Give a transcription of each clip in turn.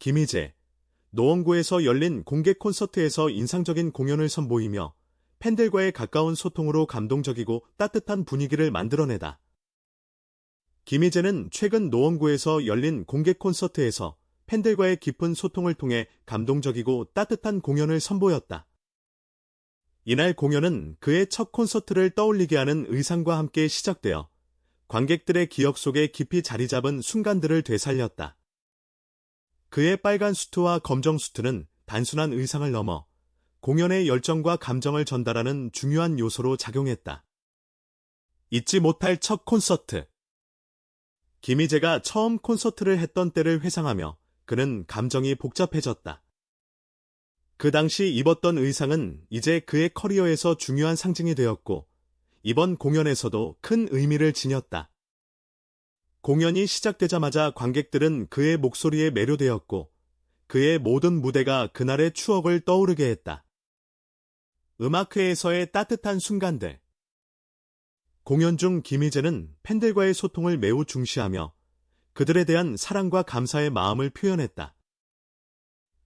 김희재, 노원구에서 열린 공개 콘서트에서 인상적인 공연을 선보이며 팬들과의 가까운 소통으로 감동적이고 따뜻한 분위기를 만들어내다. 김희재는 최근 노원구에서 열린 공개 콘서트에서 팬들과의 깊은 소통을 통해 감동적이고 따뜻한 공연을 선보였다. 이날 공연은 그의 첫 콘서트를 떠올리게 하는 의상과 함께 시작되어 관객들의 기억 속에 깊이 자리 잡은 순간들을 되살렸다. 그의 빨간 수트와 검정 수트는 단순한 의상을 넘어 공연의 열정과 감정을 전달하는 중요한 요소로 작용했다. 잊지 못할 첫 콘서트. 김희재가 처음 콘서트를 했던 때를 회상하며 그는 감정이 복잡해졌다. 그 당시 입었던 의상은 이제 그의 커리어에서 중요한 상징이 되었고 이번 공연에서도 큰 의미를 지녔다. 공연이 시작되자마자 관객들은 그의 목소리에 매료되었고 그의 모든 무대가 그날의 추억을 떠오르게 했다. 음악회에서의 따뜻한 순간들. 공연 중 김희재는 팬들과의 소통을 매우 중시하며 그들에 대한 사랑과 감사의 마음을 표현했다.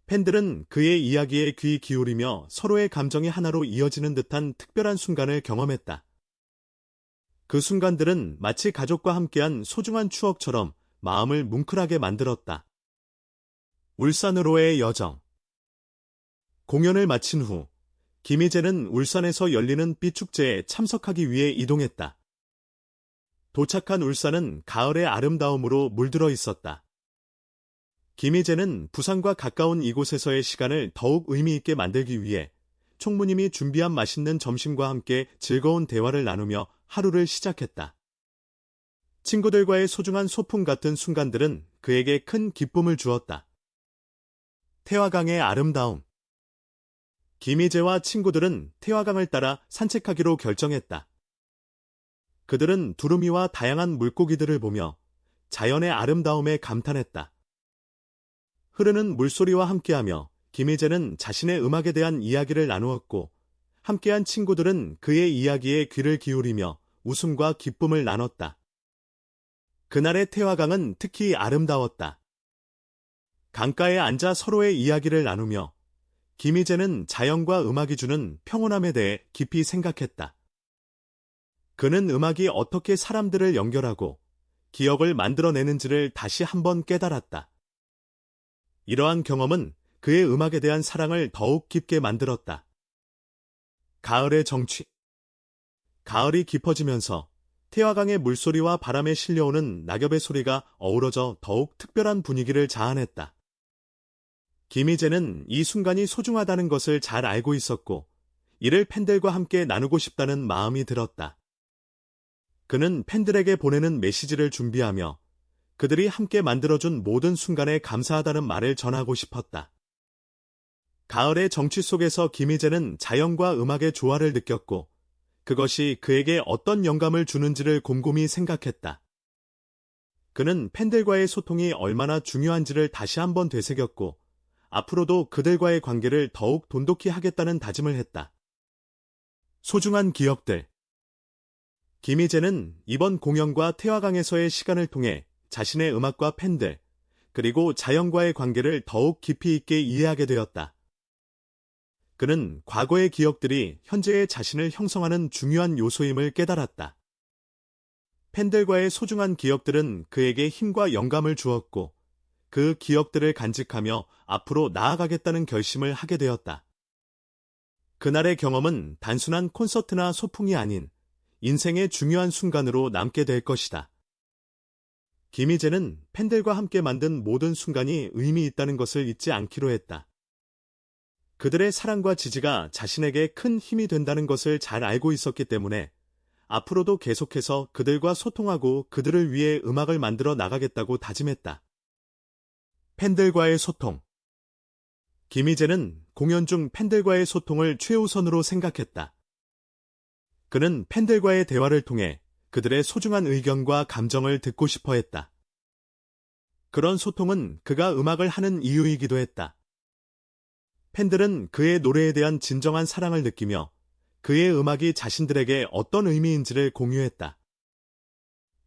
팬들은 그의 이야기에 귀 기울이며 서로의 감정이 하나로 이어지는 듯한 특별한 순간을 경험했다. 그 순간들은 마치 가족과 함께한 소중한 추억처럼 마음을 뭉클하게 만들었다. 울산으로의 여정 공연을 마친 후 김희재는 울산에서 열리는 삐축제에 참석하기 위해 이동했다. 도착한 울산은 가을의 아름다움으로 물들어 있었다. 김희재는 부산과 가까운 이곳에서의 시간을 더욱 의미 있게 만들기 위해 총무님이 준비한 맛있는 점심과 함께 즐거운 대화를 나누며 하루를 시작했다. 친구들과의 소중한 소풍 같은 순간들은 그에게 큰 기쁨을 주었다. 태화강의 아름다움. 김희재와 친구들은 태화강을 따라 산책하기로 결정했다. 그들은 두루미와 다양한 물고기들을 보며 자연의 아름다움에 감탄했다. 흐르는 물소리와 함께하며 김희재는 자신의 음악에 대한 이야기를 나누었고 함께한 친구들은 그의 이야기에 귀를 기울이며 웃음과 기쁨을 나눴다. 그날의 태화강은 특히 아름다웠다. 강가에 앉아 서로의 이야기를 나누며 김희재는 자연과 음악이 주는 평온함에 대해 깊이 생각했다. 그는 음악이 어떻게 사람들을 연결하고 기억을 만들어내는지를 다시 한번 깨달았다. 이러한 경험은 그의 음악에 대한 사랑을 더욱 깊게 만들었다. 가을의 정취. 가을이 깊어지면서 태화강의 물소리와 바람에 실려오는 낙엽의 소리가 어우러져 더욱 특별한 분위기를 자아냈다. 김희재는 이 순간이 소중하다는 것을 잘 알고 있었고, 이를 팬들과 함께 나누고 싶다는 마음이 들었다. 그는 팬들에게 보내는 메시지를 준비하며 그들이 함께 만들어준 모든 순간에 감사하다는 말을 전하고 싶었다. 가을의 정취 속에서 김희재는 자연과 음악의 조화를 느꼈고 그것이 그에게 어떤 영감을 주는지를 곰곰이 생각했다. 그는 팬들과의 소통이 얼마나 중요한지를 다시 한번 되새겼고 앞으로도 그들과의 관계를 더욱 돈독히 하겠다는 다짐을 했다. 소중한 기억들 김희재는 이번 공연과 태화강에서의 시간을 통해 자신의 음악과 팬들, 그리고 자연과의 관계를 더욱 깊이 있게 이해하게 되었다. 그는 과거의 기억들이 현재의 자신을 형성하는 중요한 요소임을 깨달았다. 팬들과의 소중한 기억들은 그에게 힘과 영감을 주었고, 그 기억들을 간직하며 앞으로 나아가겠다는 결심을 하게 되었다. 그날의 경험은 단순한 콘서트나 소풍이 아닌 인생의 중요한 순간으로 남게 될 것이다. 김희재는 팬들과 함께 만든 모든 순간이 의미 있다는 것을 잊지 않기로 했다. 그들의 사랑과 지지가 자신에게 큰 힘이 된다는 것을 잘 알고 있었기 때문에 앞으로도 계속해서 그들과 소통하고 그들을 위해 음악을 만들어 나가겠다고 다짐했다. 팬들과의 소통 김희재는 공연 중 팬들과의 소통을 최우선으로 생각했다. 그는 팬들과의 대화를 통해 그들의 소중한 의견과 감정을 듣고 싶어 했다. 그런 소통은 그가 음악을 하는 이유이기도 했다. 팬들은 그의 노래에 대한 진정한 사랑을 느끼며 그의 음악이 자신들에게 어떤 의미인지를 공유했다.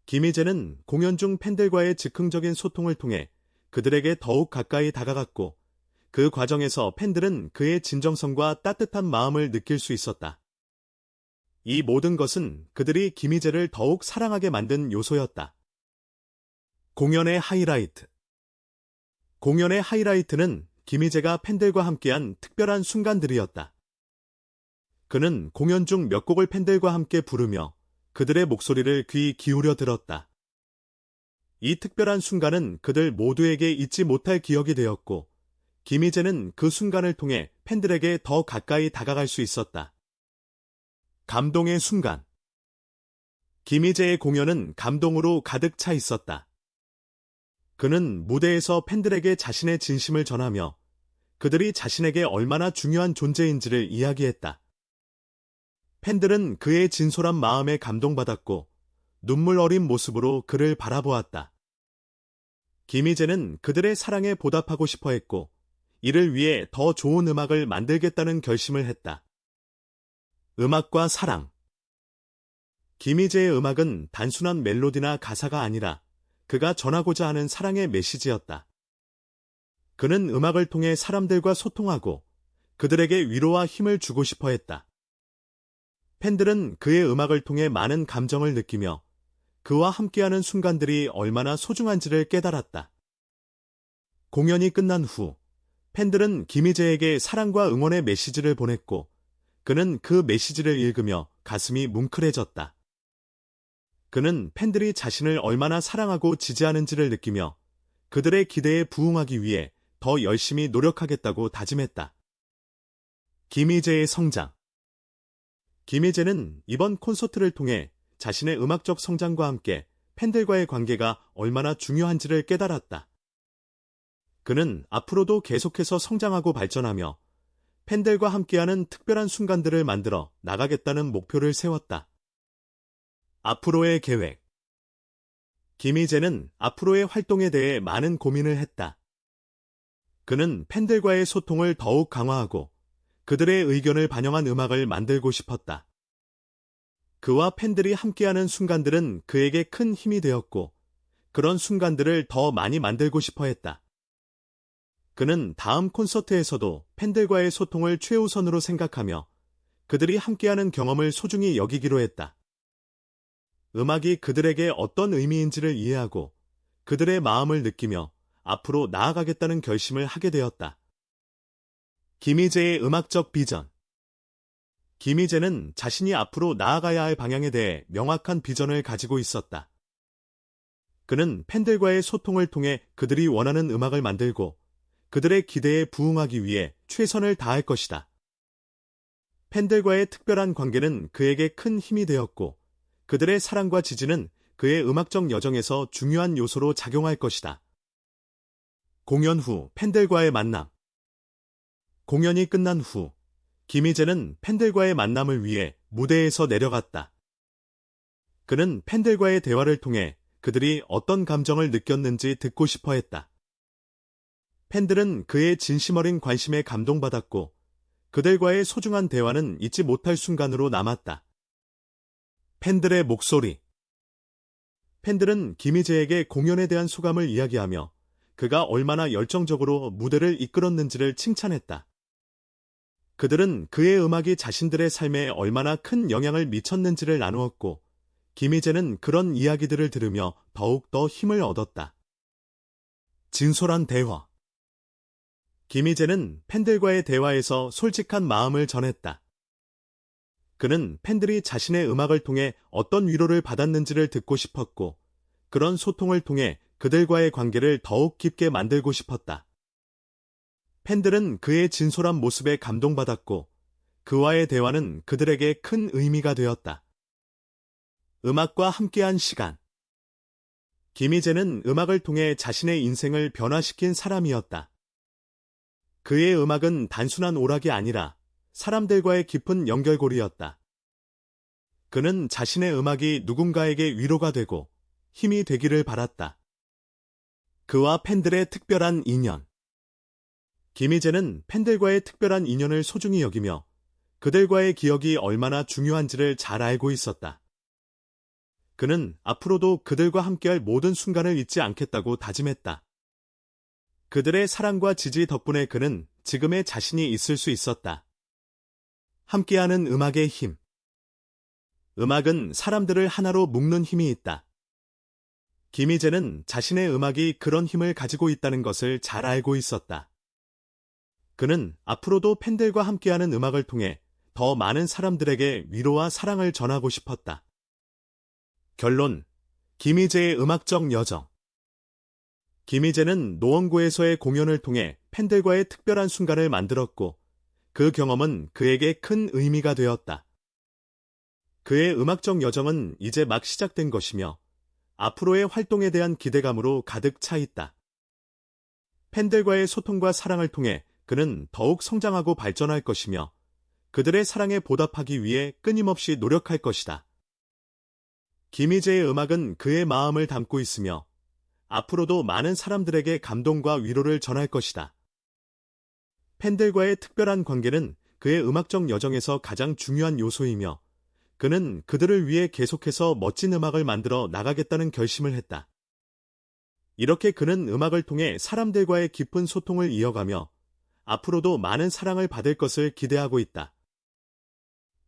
김희재는 공연 중 팬들과의 즉흥적인 소통을 통해 그들에게 더욱 가까이 다가갔고 그 과정에서 팬들은 그의 진정성과 따뜻한 마음을 느낄 수 있었다. 이 모든 것은 그들이 김희재를 더욱 사랑하게 만든 요소였다. 공연의 하이라이트 공연의 하이라이트는 김희재가 팬들과 함께한 특별한 순간들이었다. 그는 공연 중 몇 곡을 팬들과 함께 부르며 그들의 목소리를 귀 기울여 들었다. 이 특별한 순간은 그들 모두에게 잊지 못할 기억이 되었고, 김희재는 그 순간을 통해 팬들에게 더 가까이 다가갈 수 있었다. 감동의 순간. 김희재의 공연은 감동으로 가득 차 있었다. 그는 무대에서 팬들에게 자신의 진심을 전하며 그들이 자신에게 얼마나 중요한 존재인지를 이야기했다. 팬들은 그의 진솔한 마음에 감동받았고 눈물 어린 모습으로 그를 바라보았다. 김희재는 그들의 사랑에 보답하고 싶어 했고 이를 위해 더 좋은 음악을 만들겠다는 결심을 했다. 음악과 사랑 김희재의 음악은 단순한 멜로디나 가사가 아니라 그가 전하고자 하는 사랑의 메시지였다. 그는 음악을 통해 사람들과 소통하고 그들에게 위로와 힘을 주고 싶어 했다. 팬들은 그의 음악을 통해 많은 감정을 느끼며 그와 함께하는 순간들이 얼마나 소중한지를 깨달았다. 공연이 끝난 후 팬들은 김희재에게 사랑과 응원의 메시지를 보냈고 그는 그 메시지를 읽으며 가슴이 뭉클해졌다. 그는 팬들이 자신을 얼마나 사랑하고 지지하는지를 느끼며 그들의 기대에 부응하기 위해 더 열심히 노력하겠다고 다짐했다. 김희재의 성장 김희재는 이번 콘서트를 통해 자신의 음악적 성장과 함께 팬들과의 관계가 얼마나 중요한지를 깨달았다. 그는 앞으로도 계속해서 성장하고 발전하며 팬들과 함께하는 특별한 순간들을 만들어 나가겠다는 목표를 세웠다. 앞으로의 계획 김희재는 앞으로의 활동에 대해 많은 고민을 했다. 그는 팬들과의 소통을 더욱 강화하고 그들의 의견을 반영한 음악을 만들고 싶었다. 그와 팬들이 함께하는 순간들은 그에게 큰 힘이 되었고 그런 순간들을 더 많이 만들고 싶어 했다. 그는 다음 콘서트에서도 팬들과의 소통을 최우선으로 생각하며 그들이 함께하는 경험을 소중히 여기기로 했다. 음악이 그들에게 어떤 의미인지를 이해하고 그들의 마음을 느끼며 앞으로 나아가겠다는 결심을 하게 되었다. 김희재의 음악적 비전 김희재는 자신이 앞으로 나아가야 할 방향에 대해 명확한 비전을 가지고 있었다. 그는 팬들과의 소통을 통해 그들이 원하는 음악을 만들고 그들의 기대에 부응하기 위해 최선을 다할 것이다. 팬들과의 특별한 관계는 그에게 큰 힘이 되었고 그들의 사랑과 지지는 그의 음악적 여정에서 중요한 요소로 작용할 것이다. 공연 후 팬들과의 만남 공연이 끝난 후 김희재는 팬들과의 만남을 위해 무대에서 내려갔다. 그는 팬들과의 대화를 통해 그들이 어떤 감정을 느꼈는지 듣고 싶어 했다. 팬들은 그의 진심 어린 관심에 감동받았고 그들과의 소중한 대화는 잊지 못할 순간으로 남았다. 팬들의 목소리 팬들은 김희재에게 공연에 대한 소감을 이야기하며 그가 얼마나 열정적으로 무대를 이끌었는지를 칭찬했다. 그들은 그의 음악이 자신들의 삶에 얼마나 큰 영향을 미쳤는지를 나누었고, 김희재는 그런 이야기들을 들으며 더욱 더 힘을 얻었다. 진솔한 대화 김희재는 팬들과의 대화에서 솔직한 마음을 전했다. 그는 팬들이 자신의 음악을 통해 어떤 위로를 받았는지를 듣고 싶었고, 그런 소통을 통해 그들과의 관계를 더욱 깊게 만들고 싶었다. 팬들은 그의 진솔한 모습에 감동받았고 그와의 대화는 그들에게 큰 의미가 되었다. 음악과 함께한 시간 김희재는 음악을 통해 자신의 인생을 변화시킨 사람이었다. 그의 음악은 단순한 오락이 아니라 사람들과의 깊은 연결고리였다. 그는 자신의 음악이 누군가에게 위로가 되고 힘이 되기를 바랐다. 그와 팬들의 특별한 인연 김희재는 팬들과의 특별한 인연을 소중히 여기며 그들과의 기억이 얼마나 중요한지를 잘 알고 있었다. 그는 앞으로도 그들과 함께할 모든 순간을 잊지 않겠다고 다짐했다. 그들의 사랑과 지지 덕분에 그는 지금의 자신이 있을 수 있었다. 함께하는 음악의 힘. 음악은 사람들을 하나로 묶는 힘이 있다. 김희재는 자신의 음악이 그런 힘을 가지고 있다는 것을 잘 알고 있었다. 그는 앞으로도 팬들과 함께하는 음악을 통해 더 많은 사람들에게 위로와 사랑을 전하고 싶었다. 결론. 김희재의 음악적 여정. 김희재는 노원구에서의 공연을 통해 팬들과의 특별한 순간을 만들었고, 그 경험은 그에게 큰 의미가 되었다. 그의 음악적 여정은 이제 막 시작된 것이며, 앞으로의 활동에 대한 기대감으로 가득 차 있다. 팬들과의 소통과 사랑을 통해 그는 더욱 성장하고 발전할 것이며, 그들의 사랑에 보답하기 위해 끊임없이 노력할 것이다. 김희재의 음악은 그의 마음을 담고 있으며 앞으로도 많은 사람들에게 감동과 위로를 전할 것이다. 팬들과의 특별한 관계는 그의 음악적 여정에서 가장 중요한 요소이며 그는 그들을 위해 계속해서 멋진 음악을 만들어 나가겠다는 결심을 했다. 이렇게 그는 음악을 통해 사람들과의 깊은 소통을 이어가며 앞으로도 많은 사랑을 받을 것을 기대하고 있다.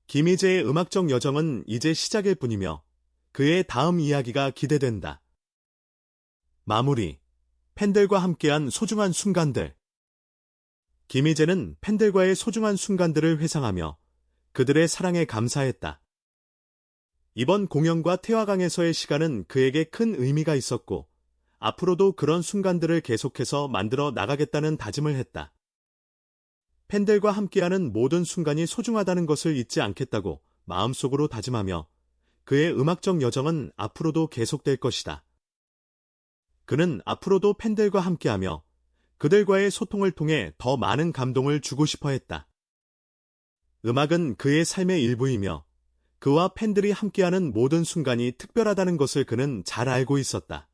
김희재의 음악적 여정은 이제 시작일 뿐이며 그의 다음 이야기가 기대된다. 마무리. 팬들과 함께한 소중한 순간들. 김희재는 팬들과의 소중한 순간들을 회상하며 그들의 사랑에 감사했다. 이번 공연과 태화강에서의 시간은 그에게 큰 의미가 있었고 앞으로도 그런 순간들을 계속해서 만들어 나가겠다는 다짐을 했다. 팬들과 함께하는 모든 순간이 소중하다는 것을 잊지 않겠다고 마음속으로 다짐하며 그의 음악적 여정은 앞으로도 계속될 것이다. 그는 앞으로도 팬들과 함께하며 그들과의 소통을 통해 더 많은 감동을 주고 싶어 했다. 음악은 그의 삶의 일부이며 그와 팬들이 함께하는 모든 순간이 특별하다는 것을 그는 잘 알고 있었다.